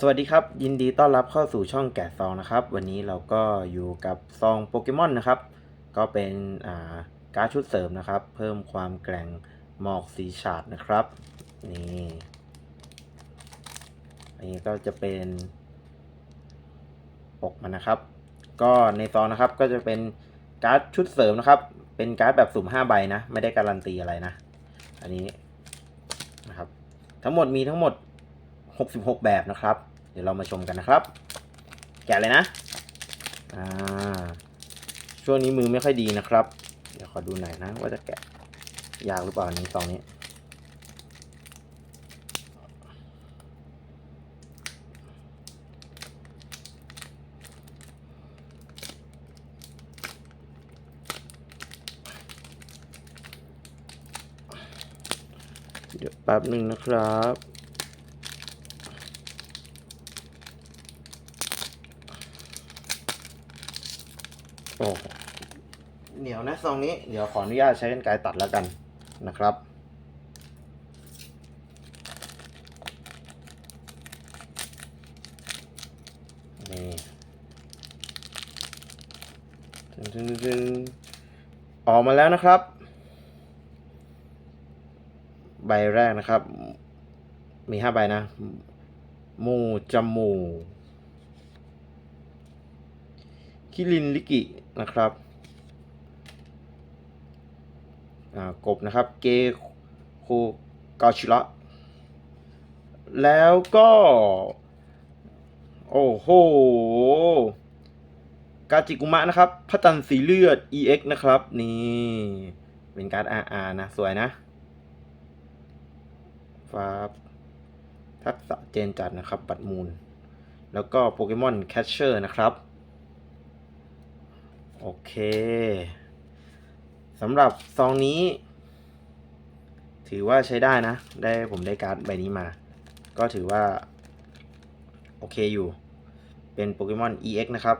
สวัสดีครับ ยินดีต้อนรับเข้าสู่ช่องแกะซองนะครับ วันนี้เราก็อยู่กับซองโปเกมอนนะครับ ก็เป็นาการ์ดชุดเสริมนะครับ เพิ่มความแกร่งหมอกสีฉาดนะครับ นี่อันนี้ก็จะเป็นปกมันนะครับ ก็ในซองนะครับก็จะเป็นการ์ดชุดเสริมนะครับ เป็นการ์ดแบบสุ่ม5ใบนะ ไม่ได้การันตีอะไรนะ อันนี้นะครับ ทั้งหมดมีทั้งหมด 66 แบบนะครับ ดี๋ยวเรามาชมกันนะครับ แกะเลยนะ อ่า ช่วงนี้มือไม่ค่อยดีนะครับ เดี๋ยวขอดูหน่อยนะ ว่าจะแกะยากหรือเปล่าในซองนี้เดี๋ยวแป๊บหนึ่งนะครับ โอ้เหนียวนะซองนี้เดี๋ยวขออนุญาตใช้กันไกรตัดแล้วกันนะครับ นี่ตึงตึงตึงออกมาแล้วนะครับ ใบแรกนะครับ มีห้าใบนะ มูจมู คิรินลิกินะครับอ่ากบนะครับเกโคกาชิระแล้วก็ โอ้โห กาจิกุมะนะครับพระจันทร์สีเลือด EX นะครับ นี่ เป็นการ์ด RR นะ สวยนะฟ้าทักษะเจนจัดนะครับ บัตรมูล แล้วก็โปเกมอนแคชเชอร์นะครับ โอเคสำหรับซองนี้ ถือว่าใช้ได้นะ ได้ผมได้การ์ดใบนี้มา ก็ถือว่า โอเคอยู่ เป็นโปเกมอน EX นะครับ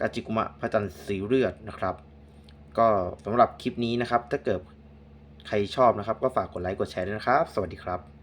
กาจิกุมะพระจันทร์สีเลือดนะครับ ก็สำหรับคลิปนี้นะครับ ถ้าเกิดใครชอบนะครับ ก็ฝากกดไลค์กดแชร์ด้วยนะครับ สวัสดีครับ